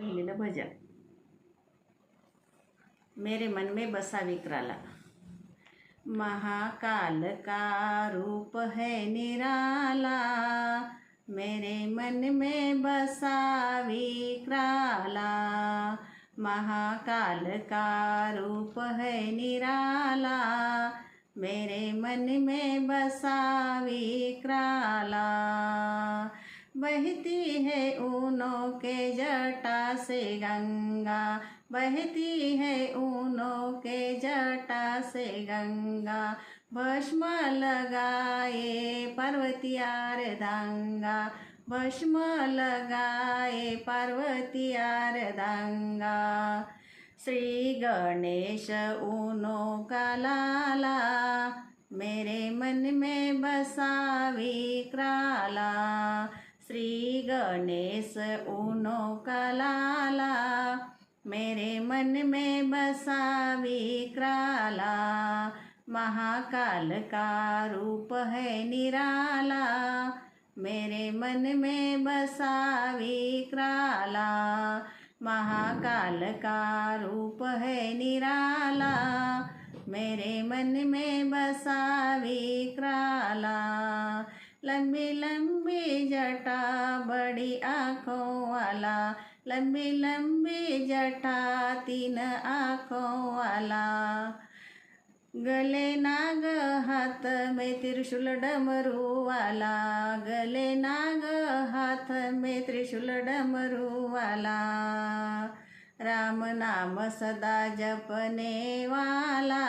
भजन. मेरे मन में बसा विकराला. महाकाल का रूप है निराला. मेरे मन में बसा विकराला. महाकाल का रूप है निराला. मेरे मन में बसा विकराला. बहती है ऊनों के जटा से गंगा। बहती है ऊनों के जटा से गंगा। भस्म लगाए पर्वतियार दंगा। भस्म लगाए पर्वतियार दंगा। श्री गणेश ऊनों का लाला, मेरे मन में बसा विक्राला। श्री गणेश ऊनो का लाला मेरे मन में बसा विकराला। महाकाल का रूप है निराला, मेरे मन में बसा विकराला। महाकाल का रूप है निराला, मेरे मन में बसा विक्राला। लंबी लंबी जटा बड़ी आँखों वाला लंबी लंबी जटा तीन आँखों वाला। गले नाग हाथ में त्रिशूल डमरू वाला गले नाग हाथ में त्रिशूल डमरू वाला। राम नाम सदा जपने वाला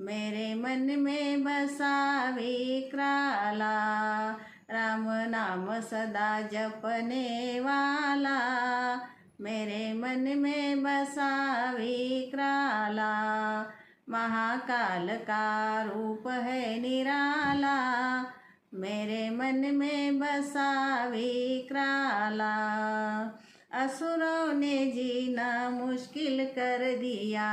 मेरे मन में बसा विक्राला। नाम सदा जपने वाला, मेरे मन में बसा विक्राला महाकाल का रूप है निराला, मेरे मन में बसा विक्राला असुरों ने जीना मुश्किल कर दिया,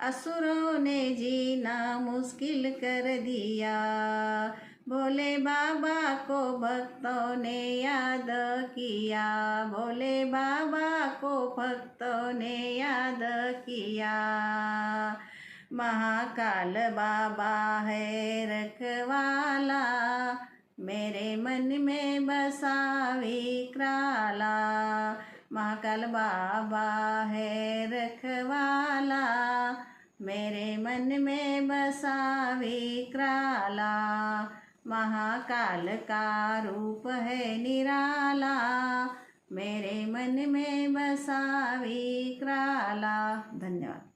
असुरों ने जीना मुश्किल कर दिया। भोले बाबा को भक्तों ने याद किया। भोले बाबा को भक्तों ने याद किया। महाकाल बाबा है रखवाला, मेरे मन में बसा विक्राला महाकाल बाबा है रखवाला, मेरे मन में बसा विक्राला महाकाल का रूप है निराला मेरे मन में बसा विकराला। धन्यवाद।